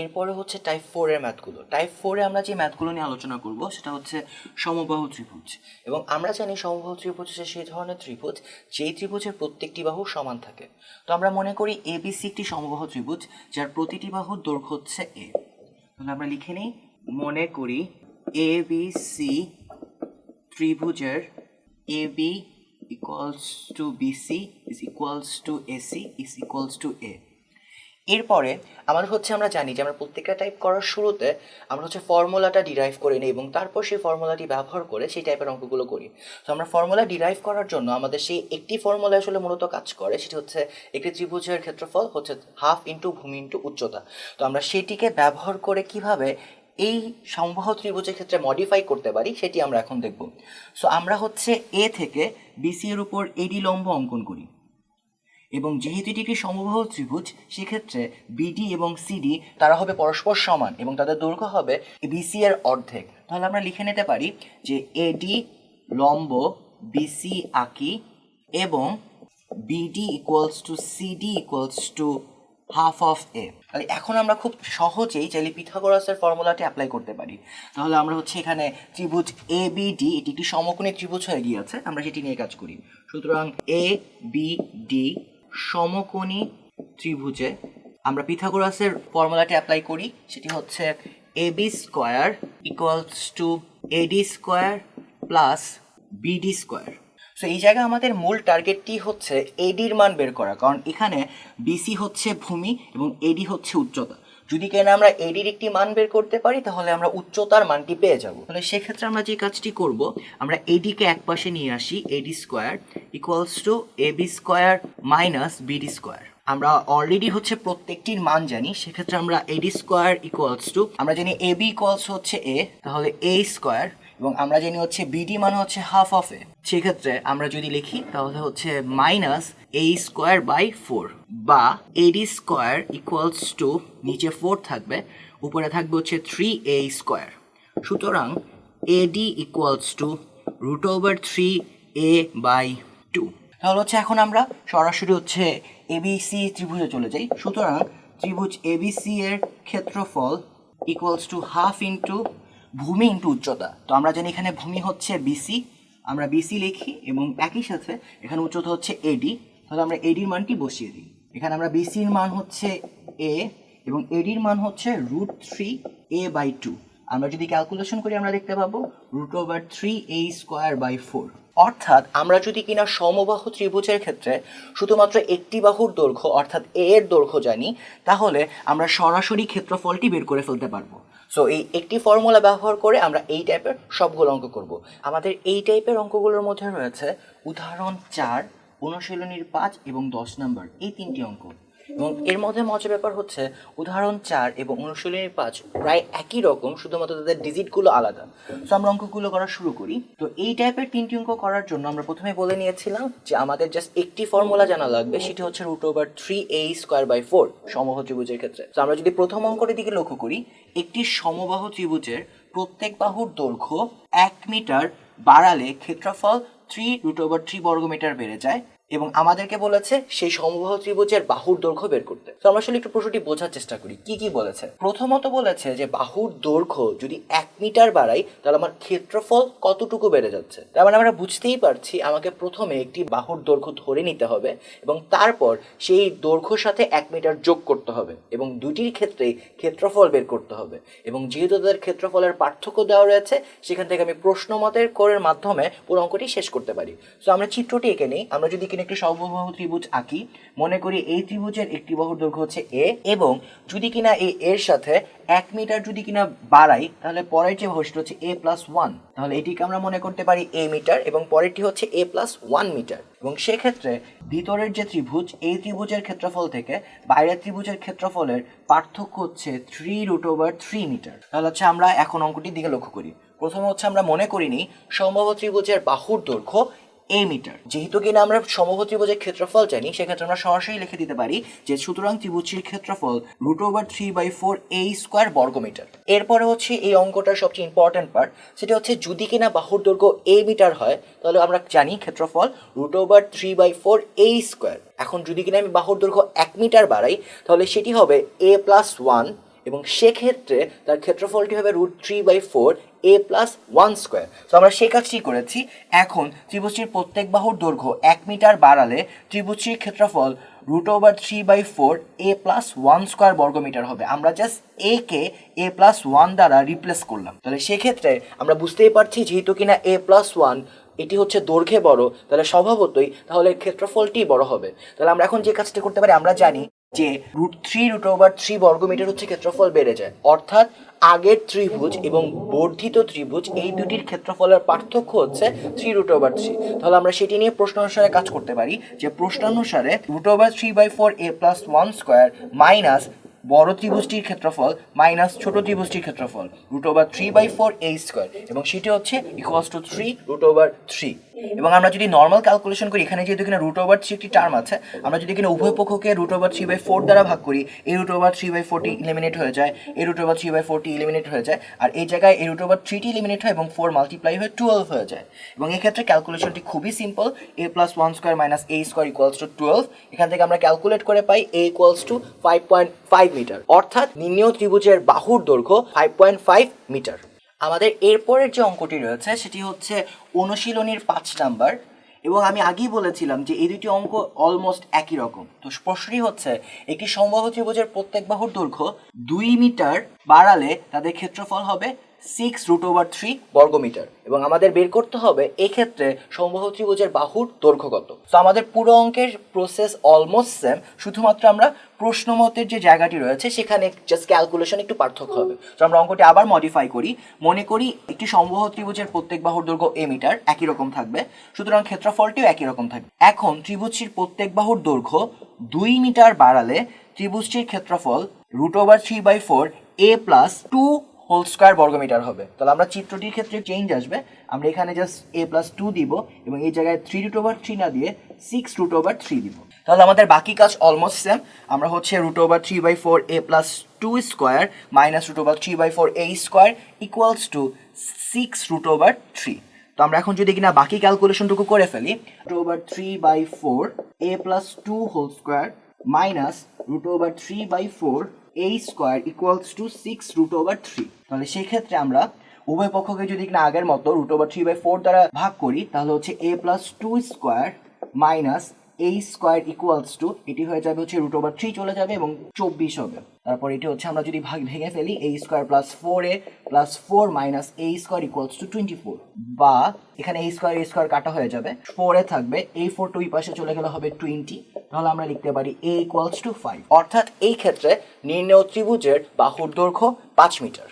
এরপরে হচ্ছে টাইপ ফোরের ম্যাথগুলো টাইপ ফোরে আমরা যে ম্যাথগুলো নিয়ে আলোচনা করব, সেটা হচ্ছে সমবাহু ত্রিভুজ। এবং আমরা জানি সমবাহু ত্রিভুজ হচ্ছে সেই ধরনের ত্রিভুজ, যেই ত্রিভুজের প্রত্যেকটি বাহু সমান থাকে। তো আমরা মনে করি এ এবিসি একটি সমবাহু ত্রিভুজ, যার প্রতিটি বাহুর দৈর্ঘ্য হচ্ছে এ তাহলে আমরা লিখে নিই, মনে করি এ বি সি ত্রিভুজের A B equals to BC is equals to AC is equals to A এরপরে আমাদের হচ্ছে আমরা জানি যে আমরা প্রত্যেকটা টাইপ করার শুরুতে আমরা হচ্ছে ফর্মুলাটা ডিরাইভ করে নিই এবং তারপর সেই ফর্মুলাটি ব্যবহার করে সেই টাইপের অঙ্কগুলো করি। তো আমরা ফর্মুলা ডিরাইভ করার জন্য আমাদের সেই একটি ফর্মুলা আসলে মূলত কাজ করে, সেটি হচ্ছে একটি ত্রিভুজের ক্ষেত্রফল হচ্ছে হাফ ইন্টু ভূমি ইন্টু উচ্চতা। তো আমরা সেটিকে ব্যবহার করে কীভাবে এই সম্বাহ ত্রিভুজের ক্ষেত্রে মডিফাই করতে পারি সেটি আমরা এখন দেখব। সো আমরা হচ্ছে এ থেকে বিসি এর উপর এডি লম্ব অঙ্কন করি। এবং যেহেতু এটি একটি সমবাহু ত্রিভুজ, সেক্ষেত্রে বিডি এবং সিডি তারা হবে পরস্পর সমান এবং তাদের দৈর্ঘ্য হবে বিসি এর অর্ধেক। তাহলে আমরা লিখে নিতে পারি যে এডি লম্ব বিসি আঁকি এবং BD equals to CD equals to half of A তাহলে এখন আমরা খুব সহজেই চাইলে পিথাগোরাসের ফর্মুলাটি অ্যাপ্লাই করতে পারি। তাহলে আমরা হচ্ছে এখানে ত্রিভুজ এ বি ডি এটি একটি সমকোণী ত্রিভুজ হয়ে গিয়েছে, আমরা সেটি নিয়ে কাজ করি। সুতরাং এ বি ডি সমকোণী ত্রিভুজে আমরা পিথাগোরাসের ফর্মুলাটি অ্যাপ্লাই করি, সেটি হচ্ছে A B square equals to AD square plus BD square so এই জায়গায় আমাদের মূল টার্গেটটি হচ্ছে এডির মান বের করা, কারণ এখানে বিসি হচ্ছে ভূমি এবং এডি হচ্ছে উচ্চতা। যদি কেনা আমরা এডির একটি মান বের করতে পারি, তাহলে আমরা উচ্চতার মানটি পেয়ে যাব। তাহলে সেক্ষেত্রে আমরা যে কাজটি করব, আমরা এডিকে এক পাশে নিয়ে আসি AD square equals to A B square minus BD square আমরা অলরেডি হচ্ছে প্রত্যেকটির মান জানি, সেক্ষেত্রে আমরা এডি স্কোয়ার ইকুয়ালস টু আমরা জানি এ বি ইকুয়ালস হচ্ছে এ তাহলে এ স্কোয়ার এবং আমরা জানি হচ্ছে বিডি মানে হচ্ছে হাফ অফ এ সেক্ষেত্রে আমরা যদি লিখি, তাহলে হচ্ছে minus A square by four বা এডি স্কোয়ার ইকুয়ালস টু নিচে ফোর থাকবে, উপরে থাকবে হচ্ছে থ্রি এ স্কোয়ার সুতরাং AD equals to root over three A by two তাহলে হচ্ছে এখন আমরা সরাসরি হচ্ছে এবিসি ত্রিভুজে চলে যাই। সুতরাং ত্রিভুজ এবিসি এর ক্ষেত্রফল ইকুয়ালস টু হাফ ইন্টু ভূমি ইন্টু উচ্চতা। তো আমরা জানি এখানে ভূমি হচ্ছে বিসি আমরা বিসি লিখি এবং একই সাথে এখানে উচ্চতা হচ্ছে এডি তাহলে আমরা এডির মানটি বসিয়ে দিই? এখানে আমরা বিসির মান হচ্ছে এ এবং এডির মান হচ্ছে root three A by two আমরা যদি ক্যালকুলেশন করি আমরা দেখতে পাবো root over three A square by four অর্থাৎ আমরা যদি কিনা সমবাহু ত্রিভুজের ক্ষেত্রে শুধুমাত্র একটি বাহুর দৈর্ঘ্য, অর্থাৎ এ এর দৈর্ঘ্য জানি, তাহলে আমরা সরাসরি ক্ষেত্রফলটি বের করে ফেলতে পারব। সো এই একটি ফর্মুলা ব্যবহার করে আমরা এই টাইপের সবগুলো অঙ্ক করব। আমাদের এই টাইপের অঙ্কগুলোর মধ্যে রয়েছে উদাহরণ চার, অনুশীলনীর পাঁচ এবং দশ নম্বর এই তিনটি অঙ্ক। এবং এর মধ্যে মজার ব্যাপার হচ্ছে, উদাহরণ চার এবং অনুশীলনীর পাঁচ প্রায় একই রকম, শুধুমাত্র তাদের ডিজিটগুলো আলাদা। সো আমরা অঙ্কগুলো করা শুরু করি। তো এই টাইপের তিনটি অঙ্ক করার জন্য আমরা প্রথমে বলে নিয়েছিলাম যে আমাদের জাস্ট একটি ফর্মুলা জানা লাগবে, সেটি হচ্ছে root over three A square by four সমবাহ ত্রিভুজের ক্ষেত্রে। তো আমরা যদি প্রথম অঙ্কটির দিকে লক্ষ্য করি, একটি সমবাহ ত্রিভুজের প্রত্যেক বাহুর দৈর্ঘ্য এক মিটার বাড়ালে ক্ষেত্রফল থ্রি রুট ওভার থ্রি বর্গমিটার বেড়ে যায়। এবং আমাদেরকে বলেছে সেই সমবাহ ত্রিভুজের বাহুর দৈর্ঘ্য বের করতে। তো আমরা আসলে একটু প্রশ্নটি বোঝার চেষ্টা করি, কি কি বলেছে? প্রথমত বলেছে যে বাহুর দৈর্ঘ্য যদি এক মিটার বাড়াই, তাহলে আমার ক্ষেত্রফল কতটুকু বেড়ে যাচ্ছে? তার মানে আমরা বুঝতেই পারছি আমাকে প্রথমে একটি বাহুর দৈর্ঘ্য ধরে নিতে হবে এবং তারপর সেই দৈর্ঘ্যর সাথে এক মিটার যোগ করতে হবে এবং দুটির ক্ষেত্রেই ক্ষেত্রফল বের করতে হবে। এবং যেহেতু তাদের ক্ষেত্রফলের পার্থক্য দেওয়া রয়েছে, সেখান থেকে আমি প্রশ্ন মতের কোরের মাধ্যমে পুরো অঙ্কটি শেষ করতে পারি। তো আমরা চিত্রটি এঁকে নিই। আমরা যদি কিনা একটি সমবাহু ত্রিভুজ আঁকি। মনে করি এই ত্রিভুজের একটি বাহুর দৈর্ঘ্য হচ্ছে এ এবং যদি কিনা এই এর সাথে এক মিটার যদি কিনা বাড়াই, তাহলে পরের যে বাহুটি হচ্ছে এ প্লাস ওয়ান তাহলে এটিকে আমরা মনে করতে পারি এ মিটার এবং পরেরটি হচ্ছে এ প্লাস ওয়ান মিটার। এবং সেক্ষেত্রে ভিতরের যে ত্রিভুজ, এই ত্রিভুজের ক্ষেত্রফল থেকে বাইরের ত্রিভুজের ক্ষেত্রফলের পার্থক্য হচ্ছে three root over three metre তাহলে হচ্ছে আমরা এখন অঙ্কটির দিকে লক্ষ্য করি। প্রথমে হচ্ছে আমরা মনে করিনি সম্ভব ত্রিভুজের বাহুর দৈর্ঘ্য এ মিটার যেহেতু কিনা আমরা সমবাহু ত্রিভুজের ক্ষেত্রফল জানি, সেক্ষেত্রে আমরা সরাসরি লিখে দিতে পারি যে সুতরাং ত্রিভুজটির ক্ষেত্রফল root over three by four A square বর্গমিটার। এরপরে হচ্ছে এই অঙ্কটার সবচেয়ে ইম্পর্টেন্ট পার্ট সেটা হচ্ছে যদি কিনা বাহুর দৈর্ঘ্য এ মিটার হয়, তাহলে আমরা জানি ক্ষেত্রফল root over three by four A square এখন যদি কিনা আমি বাহুর দৈর্ঘ্য এক মিটার বাড়াই, তাহলে সেটি হবে এ প্লাস ওয়ান এবং সেক্ষেত্রে তার ক্ষেত্রফলটি হবে? Root three by four A plus one square তো আমরা সেই কাজটি করেছি। এখন ত্রিভুজটির প্রত্যেক বাহুর দৈর্ঘ্য এক মিটার বাড়ালে ত্রিভুজটির ক্ষেত্রফল root over three by four A plus one square বর্গমিটার হবে। আমরা জাস্ট এ কে এ প্লাস ওয়ান দ্বারা রিপ্লেস করলাম। তাহলে সেক্ষেত্রে আমরা বুঝতেই পারছি, যেহেতু কিনা এ প্লাস ওয়ান এটি হচ্ছে দৈর্ঘ্যে বড়, তাহলে স্বভাবতই তাহলে ক্ষেত্রফলটি বড় হবে। তাহলে আমরা এখন যে কাজটি করতে পারি, আমরা জানি যে root three root over three বর্গমিটার হচ্ছে ক্ষেত্রফল বেড়ে যায়। অর্থাৎ আগের ত্রিভুজ এবং বর্ধিত ত্রিভুজ এই দুটির ক্ষেত্রফলের পার্থক্য হচ্ছে থ্রি রুট ওভার থ্রি তাহলে আমরা সেটি নিয়ে প্রশ্ন অনুসারে কাজ করতে পারি যে প্রশ্ন অনুসারে root over three by four A plus one square minus বড় ত্রিভুজটির ক্ষেত্রফল মাইনাস ছোট ত্রিভুজটির ক্ষেত্রফল root over three by four A square এবং সেটি হচ্ছে equals to three root over three এবং আমরা যদি নর্মাল ক্যালকুলেশন করি, এখানে যেহেতু রুট ওভার থ্রি একটি টার্ম আছে, আমরা যদি কিনা উভয় পক্ষকে root over three by four দ্বারা ভাগ করি এই রুট ওভার থ্রি বাই ফোরটি ইলিমিনেট হয়ে যায় এই রুট ওভার থ্রি বাই ফোরটি ইলিমিনেট হয়ে যায়, আর এই জায়গায় এই রুট ওভার থ্রিটি ইলিমিনেট হয় এবং ফোর মাল্টিপ্লাই হয়ে টুয়েলভ হয়ে যায়। এবং এক্ষেত্রে ক্যালকুলেশনটি খুবই simple a plus one square minus a square equals to twelve এখান থেকে আমরা ক্যালকুলেট করে পাই a equals to five point five meter অর্থাৎ নিম্নীয় ত্রিভুজের বাহুর দৈর্ঘ্য ফাইভ পয়েন্ট ফাইভ মিটার আমাদের এরপরের যে অঙ্কটি রয়েছে, সেটি হচ্ছে অনুশীলনীর পাঁচ নাম্বার, এবং আমি আগেই বলেছিলাম যে এই দুটি অঙ্ক অলমোস্ট একই রকম। তো প্রশ্নটি হচ্ছে, একটি সমবাহু ত্রিভুজের প্রত্যেক বাহুর দৈর্ঘ্য দুই মিটার বাড়ালে তাদের ক্ষেত্রফল হবে সিক্স রুট ওভার থ্রি বর্গমিটার এবং আমাদের বের করতে হবে এক্ষেত্রে সমবাহু ত্রিভুজের বাহুর দৈর্ঘ্য কত তো আমাদের পুরো অঙ্কের প্রসেস অলমোস্ট সেম শুধুমাত্র আমরা প্রশ্নমতের যে জায়গাটি রয়েছে, সেখানে জাস্ট ক্যালকুলেশন একটু পার্থক্য হবে। তো আমরা অঙ্কটি আবার মডিফাই করি। মনে করি একটি সমবাহু ত্রিভুজের প্রত্যেক বাহুর দৈর্ঘ্য এ মিটার একই রকম থাকবে। সুতরাং ক্ষেত্রফলটিও একই রকম থাকবে। এখন ত্রিভুজটির প্রত্যেক বাহুর দৈর্ঘ্য দুই মিটার বাড়ালে ত্রিভুজটির ক্ষেত্রফল root over three by four a plus two whole square বর্গমিটার হবে। তাহলে আমরা চিত্রটির ক্ষেত্রে চেঞ্জ আসবে। আমরা এখানে জাস্ট এ প্লাস টু দিব এবং এই জায়গায় থ্রি রুট ওভার থ্রি না দিয়ে সিক্স রুট ওভার থ্রি দিব। তাহলে আমাদের বাকি কাজ অলমোস্ট সেম আমরা হচ্ছে root over three by four a plus two square minus root over three by four a square equals to six root over three তো আমরা এখন যদি কিনা বাকি ক্যালকুলেশনটুকু করে ফেলি root over three by four a plus two whole square minus root over three by four a square equals to six root over three তাহলে সেই ক্ষেত্রে আমরা উভয় পক্ষকে যদি কিনা আগের মতো root over three by four দ্বারা ভাগ করি, তাহলে হচ্ছে a plus two square minus a square equals to এটি হয়ে যাবে হচ্ছে রুট ওভার থ্রি চলে যাবে এবং চব্বিশ হবে। তারপর এটি হচ্ছে আমরা যদি ভাগ ভেঙে ফেলি a square plus four a plus four minus a square equals to twenty four বা এখানে এ স্কোয়ার এ স্কোয়ার কাটা হয়ে যাবে। ফোর থাকবে এই ফোর টু পাশে চলে গেলে হবে টোয়েন্টি তাহলে আমরা লিখতে পারি এ ইকুয়ালস টু ফাইভ অর্থাৎ এই ক্ষেত্রে নির্ণয় ত্রিভুজের বাহুর দৈর্ঘ্য পাঁচ মিটার।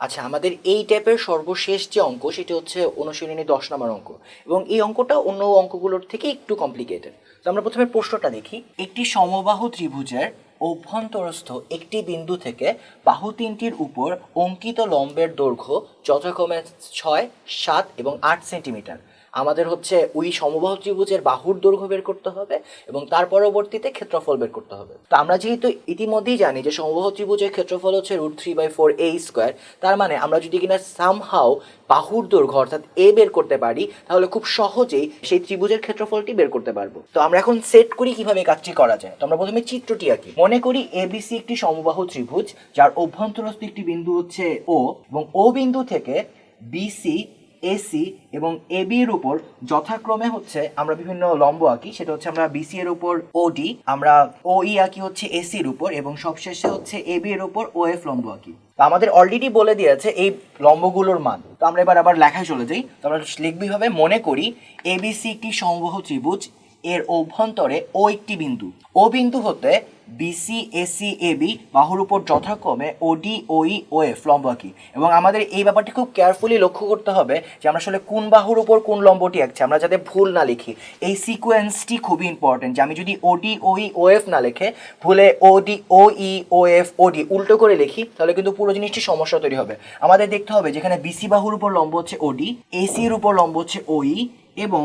আচ্ছা আমাদের এই টাইপের সর্বশেষ যে অঙ্ক, সেটি হচ্ছে অনুশীলনী দশ নম্বর অঙ্ক। এবং এই অঙ্কটা অন্য অঙ্কগুলোর থেকে একটু কমপ্লিকেটেড তো আমরা প্রথমে প্রশ্নটা দেখি। একটি সমবাহু ত্রিভুজের অভ্যন্তরস্থ একটি বিন্দু থেকে বাহু তিনটির উপর অঙ্কিত লম্বের দৈর্ঘ্য যথাক্রমে ছয়, সাত এবং আট সেন্টিমিটার। আমাদের হচ্ছে ওই সমবাহু ত্রিভুজের বাহুর দৈর্ঘ্য বের করতে হবে এবং তার পরবর্তীতে ক্ষেত্রফল বের করতে হবে। তো আমরা যেহেতু ইতিমধ্যেই জানি যে সমবাহু ত্রিভুজের ক্ষেত্রফল হচ্ছে root three by four a square, তার মানে আমরা যদি কিনা সামহাও বাহুর দৈর্ঘ্য অর্থাৎ এ বের করতে পারি, তাহলে খুব সহজেই সেই ত্রিভুজের ক্ষেত্রফলটি বের করতে পারব। তো আমরা এখন সেট করি কীভাবে কাজটি করা যায়। তো আমরা প্রথমে চিত্রটি আঁকি। মনে করি এ এবিসি একটি সমবাহু ত্রিভুজ, যার অভ্যন্তরস্থ একটি বিন্দু হচ্ছে ও এবং ও বিন্দু থেকে বিসি এসি এবং এবি এর উপর যথাক্রমে হচ্ছে আমরা বিভিন্ন লম্ব আঁকি, সেটা হচ্ছে আমরা বিসি এর উপর ওডি আমরা ও ই আঁকি হচ্ছে এসির উপর এবং সবশেষে হচ্ছে এবি এর উপর ও এফ লম্ব আঁকি। তো আমাদের অলরেডি বলে দিয়েছে এই লম্বগুলোর মান। তো আমরা এবার আবার লেখায় চলে যাই। তো আমরা লিখবি হবে মনে করি এবিসি একটি সমবাহু ত্রিভুজ এর অভ্যন্তরে ও একটি বিন্দু। ও বিন্দু হতে বিসি এসি এবি বাহুর উপর যথাক্রমে ওডি ওই ও এফ লম্ব আঁকি। এবং আমাদের এই ব্যাপারটি খুব কেয়ারফুলি লক্ষ্য করতে হবে যে আমরা আসলে কোন বাহুর উপর কোন লম্বটি আঁকছি। আমরা যাতে ভুল না লিখি। এই সিকোয়েন্সটি খুবই ইম্পর্টেন্ট যে আমি যদি ওডি ওই ও এফ না লিখে, ভুলে ওডি ও ই ও এফ ওডি উল্টো করে লিখি, তাহলে কিন্তু পুরো জিনিসটি সমস্যা তৈরি হবে। আমাদের দেখতে হবে যেখানে বিসি বাহুর উপর লম্ব হচ্ছে ওডি এসি এর উপর লম্ব হচ্ছে ওই এবং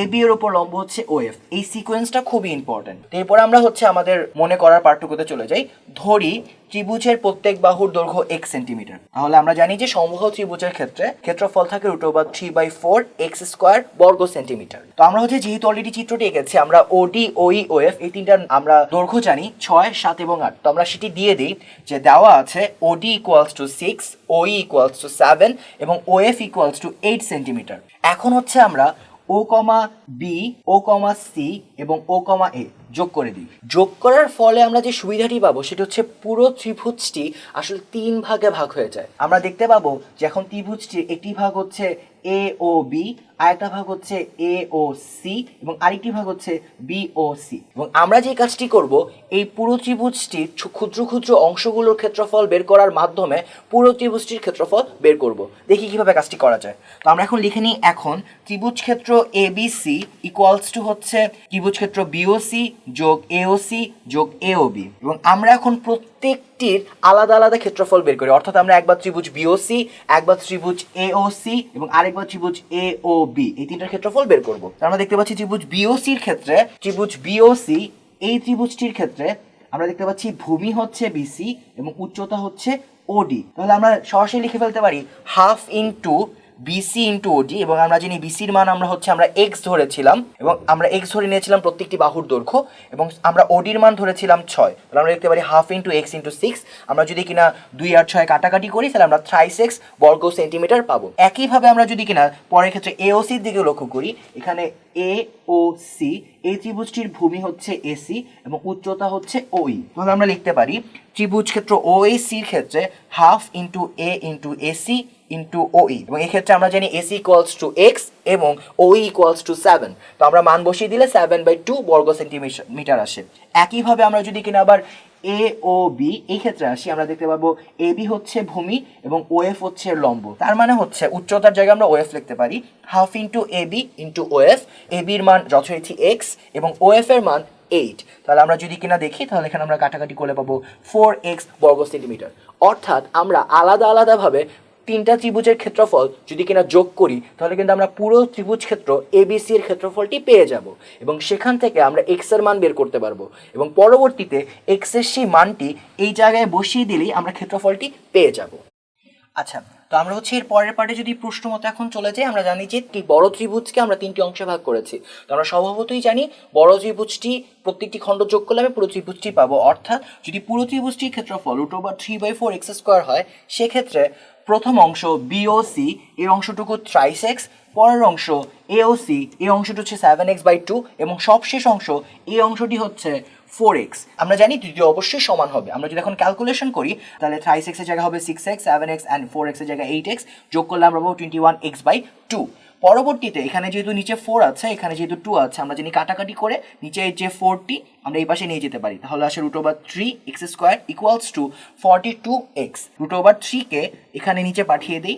এ বি এর উপর লম্ব হচ্ছে ও এফ এই সিকোয়েন্সটা খুবই ইম্পর্টেন্ট এরপর আমরা হচ্ছে আমাদের মনে করার পার্টটুকুতে চলে যাই। ধরি ত্রিভুজের প্রত্যেক বাহুর দৈর্ঘ্য এক্স সেন্টিমিটার তাহলে আমরা জানি যে সমবাহু ত্রিভুজের ক্ষেত্রে ক্ষেত্রফল থাকে root over three by four x square বর্গ সেন্টিমিটার তো আমরা হচ্ছে যেহেতু অলরেডি চিত্রটি এঁকেছি, আমরা ওডি ওই এফ এই তিনটার আমরা দৈর্ঘ্য জানি ছয়, সাত এবং আট। তো আমরা সেটি দিয়ে দিই যে দেওয়া আছে OD equals to six OE equals to seven এবং O F equals to eight centimeter এখন হচ্ছে আমরা ও কমা বি ও কমা সি এবং ও কমা এ যোগ করে দিই। যোগ করার ফলে আমরা যে সুবিধাটি পাবো সেটা হচ্ছে পুরো ত্রিভুজটি আসলে তিন ভাগে ভাগ হয়ে যায়। আমরা দেখতে পাবো যে এখন ত্রিভুজটির একটি ভাগ হচ্ছে এ ও বি আরেকটা ভাগ হচ্ছে এ ও সি এবং আরেকটি ভাগ হচ্ছে বি ও সি এবং আমরা যে কাজটি করব, এই পুরো ত্রিভুজটির ক্ষুদ্র ক্ষুদ্র অংশগুলোর ক্ষেত্রফল বের করার মাধ্যমে পুরো ত্রিভুজটির ক্ষেত্রফল বের করব। দেখি কীভাবে কাজটি করা যায়। তো আমরা এখন লিখে নিই, এখন ত্রিভুজ ক্ষেত্র A B C equals to হচ্ছে ত্রিভুজ ক্ষেত্র বিওসি যোগ এওসি যোগ এওবি এবং আমরা এখন প্রত্যেকটির আলাদা আলাদা ক্ষেত্রফল বের করি। অর্থাৎ আমরা একবার ত্রিভুজ বিওসি একবার ত্রিভুজ এওসি এবং আরেকবার ত্রিভুজ এ ও বি এই তিনটার ক্ষেত্রফল বের করব। আমরা দেখতে পাচ্ছি ত্রিভুজ বিওসির ক্ষেত্রে, ত্রিভুজ বিওসি এই ত্রিভুজটির ক্ষেত্রে আমরা দেখতে পাচ্ছি ভূমি হচ্ছে বিসি এবং উচ্চতা হচ্ছে ওডি তাহলে আমরা সরাসরি লিখে ফেলতে পারি half into BC into OD এবং আমরা জানি বিসির মান, আমরা হচ্ছে আমরা এক্স ধরেছিলাম, এবং আমরা এক্স ধরে নিয়েছিলাম প্রত্যেকটি বাহুর দৈর্ঘ্য, এবং আমরা ওডির মান ধরেছিলাম ছয়। তাহলে আমরা দেখতে পারি half into x into six আমরা যদি কিনা দুই আর ছয় কাটাকাটি করি, তাহলে আমরা থ্রাইস এক্স বর্গ সেন্টিমিটার পাবো। একইভাবে আমরা যদি কিনা পরের ক্ষেত্রে এওসির দিকে লক্ষ্য করি, এখানে এ ও সি এই ত্রিভুজটির ভূমি হচ্ছে এসি এবং উচ্চতা হচ্ছে ওই তাহলে আমরা লিখতে পারি, ত্রিভুজ ক্ষেত্র ও সির ক্ষেত্রে half into a into AC into OE এবং এক্ষেত্রে আমরা জানি এসি ইকুয়ালস টু এক্স এবং ওই ইকুয়ালস টু সেভেন তো আমরা মান বসিয়ে দিলে সেভেন বাই টু বর্গ সেন্টিমিটার মিটার আসে। একইভাবে আমরা যদি কিনা আবার এ ও বি এই ক্ষেত্রে আসি, আমরা দেখতে পাবো এ বি হচ্ছে ভূমি এবং ও এফ হচ্ছে লম্ব। তার মানে হচ্ছে উচ্চতার জায়গায় আমরা ও এফ লিখতে পারি। Half into A B into O F A বির মান যথারীতি এক্স এবং ও এফ এর মান এইট তাহলে আমরা যদি কিনা দেখি, তাহলে এখানে আমরা কাটাকাটি করে পাবো ফোর এক্স বর্গ সেন্টিমিটার অর্থাৎ আমরা আলাদা আলাদাভাবে তিনটা ত্রিভুজের ক্ষেত্রফল যদি কিনা যোগ করি, তাহলে কিন্তু আমরা পুরো ত্রিভুজ ক্ষেত্র এবিসি এর ক্ষেত্রফলটি পেয়ে যাব এবং সেখান থেকে আমরা এক্সের মান বের করতে পারব এবং পরবর্তীতে এক্সের সেই মানটি এই জায়গায় বসিয়ে দিলেই আমরা ক্ষেত্রফলটি পেয়ে যাব। আচ্ছা তো আমরা হচ্ছে এর পরের পার্টে যদি প্রশ্ন মতো এখন চলে যাই, আমরা জানি যে বড় ত্রিভুজকে আমরা তিনটি অংশে ভাগ করেছি। তো আমরা স্বভাবতই জানি বড় ত্রিভুজটি প্রত্যেকটি খণ্ড যোগ করলে আমি পুরো ত্রিভুজটি পাবো। অর্থাৎ যদি পুরো ত্রিভুজটির ক্ষেত্রফল root over three by four x square হয়, সেক্ষেত্রে প্রথম অংশ বিওসি এর অংশটুকু থ্রাইস এক্স পরের অংশ এওসি এই অংশটি হচ্ছে সেভেন এক্স বাই টু এবং সবশেষ অংশ এই অংশটি হচ্ছে ফোর এক্স আমরা জানি তৃতীয় অবশ্যই সমান হবে। আমরা যদি এখন ক্যালকুলেশন করি, তাহলে থ্রাইস এক্সের জায়গা হবে six x seven x and four এক্সের জায়গা এইট এক্স যোগ করলে আমরা পাবো twenty one x by two পরবর্তীতে, এখানে যেহেতু নিচে ফোর আছে, এখানে যেহেতু টু আছে, আমরা যিনি কাটাকাটি করে নিচে যে ফোরটি আমরা এই পাশে নিয়ে যেতে পারি। তাহলে আসে root over three x square equals to forty two x root over থ্রিকে এখানে নিচে পাঠিয়ে দিই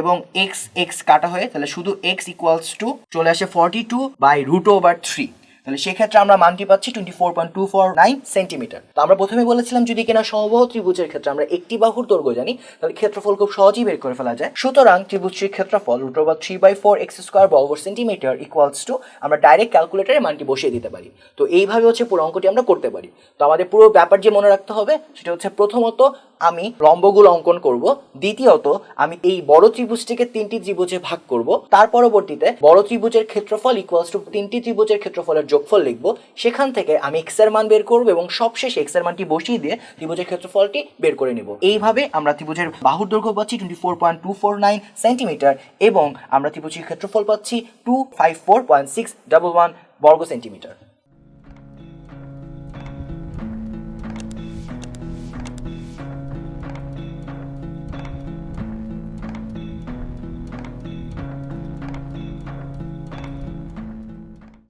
এবং এক্স এক্স কাটা হয়ে, তাহলে শুধু এক্স ইকুয়ালস টু চলে আসে forty two by root over three তাহলে সেক্ষেত্রে আমরা মানটি পাচ্ছি twenty four point two four nine centimeter তো আমরা প্রথমে বলেছিলাম যদি কিনা সমবাহু ত্রিভুজের ক্ষেত্রে আমরা একটি বাহুর দৈর্ঘ্য জানি, তাহলে ক্ষেত্রফল খুব সহজেই বের করে ফেলা যায়। সুতরাং ত্রিভুজটির ক্ষেত্রফল root over three by four x square বর্গ সেন্টিমিটার ইকুয়ালস টু আমরা ডাইরেক্ট ক্যালকুলেটারে মানটি বসিয়ে দিতে পারি। তো এইভাবে হচ্ছে পুরো অঙ্কটি আমরা করতে পারি। তো আমাদের পুরো ব্যাপার যে মনে রাখতে হবে, সেটা হচ্ছে প্রথমত আমি লম্বগুলো অঙ্কন করব। দ্বিতীয়ত, আমি এই বড় ত্রিভুজটিকে তিনটি ত্রিভুজে ভাগ করব। তার পরবর্তীতে বড় ত্রিভুজের ক্ষেত্রফল ইকুয়ালস টু তিনটি ত্রিভুজের ক্ষেত্রফলের যোগফল লিখব। সেখান থেকে আমি এক্সের মান বের করব এবং সবশেষ এক্সের মানটি বসিয়ে দিয়ে ত্রিভুজের ক্ষেত্রফলটি বের করে নেব। এইভাবে আমরা ত্রিভুজের বাহুর দৈর্ঘ্য পাচ্ছি twenty four point two four nine centimeter এবং আমরা ত্রিভুজের ক্ষেত্রফল পাচ্ছি two five four point six double one বর্গ সেন্টিমিটার